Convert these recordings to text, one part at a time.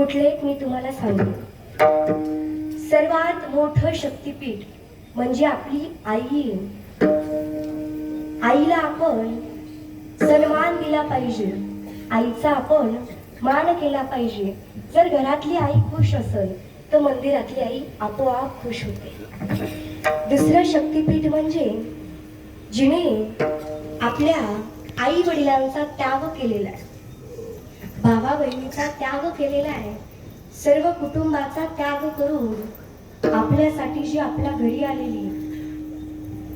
कुठले एक मी तुम्हाला सांगेन सर्वात मोठं शक्तिपीठ म्हणजे आपली आई. आईला आपण सन्मान दिला पाहिजे. आईचा आपण मान केला पाहिजे. जर घरातली आई खुश असेल तर मंदिरातली आई आपोआप खुश होते. दुसरं शक्तिपीठ म्हणजे जिने आपल्या आई वडिलांचा त्याग केलेला आहे. भावा बहिणीचा त्याग केलेला आहे. सर्व कुटुंबाचा त्याग करून आपल्यासाठी जी आपल्या घरी आलेली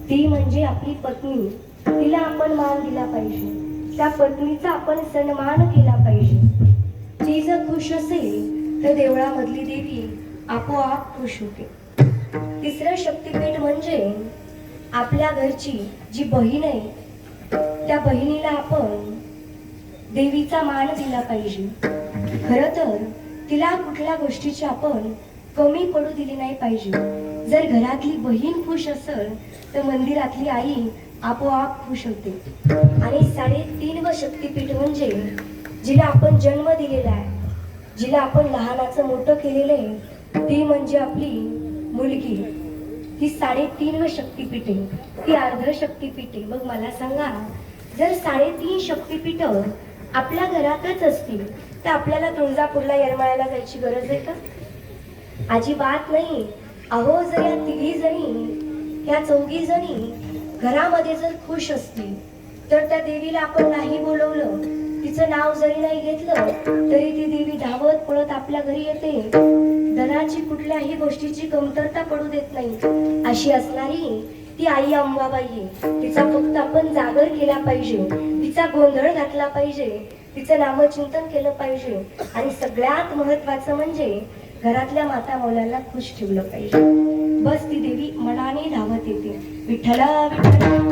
ती म्हणजे आपली पत्नी. तिला आपण मान दिला पाहिजे. त्या पत्नीचा आपण सन्मान केला पाहिजे. ती जर खुश असेल तर देवळामधली देवी आपोआप खुश होते. तिसरं शक्तिपीठ म्हणजे आपल्या घरची जी बहीण आहे त्या बहिणीला आपण देवीचा मान दिला पाहिजे. खर तर तिला कुठल्या गोष्टीची आपण कमी पडू दिली नाही पाहिजे. जर घरातली बहीण खुश असेल तर मंदिरातली आई आपोआप खुश होते. आणि साडेतीन व शक्तीपीठ म्हणजे जिला आपण जन्म दिलेला आहे जिला आपण लहानाचं मोठं केलेलं आहे ती म्हणजे आपली मुलगी. ही साडेतीन व शक्तीपीठे ती अर्ध शक्तीपीठे मग मला सांगा जर साडेतीन शक्तीपीठ आपल्या घरातच असतील तर आपल्याला तुळजापूरला येरमाळ्याला जायची गरज आहे का? अजिबात नाही. अहो जर या तिघी जणी या चौघी जणी घरामध्ये जर खुश असतील तर त्या देवीला आपण नाही बोलवलं. तिचं नाव जरी नाही घेतलं तरी ती देवी धावत पळत आपल्या घरी येते. धनाची कुठल्याही गोष्टीची कमतरता पडू देत नाही. अशी असणारी ती आई अंबाबाई आहे. तिचा फक्त आपण जागर केला पाहिजे. तिचा गोंधळ घातला पाहिजे तिचं नामचिंतन केलं पाहिजे आणि सगळ्यात महत्वाचं म्हणजे घरातल्या माता मौलांना खुश ठेवलं पाहिजे. बस ती देवी मनाने धावत येते. विठ्ठला विठ्ठला.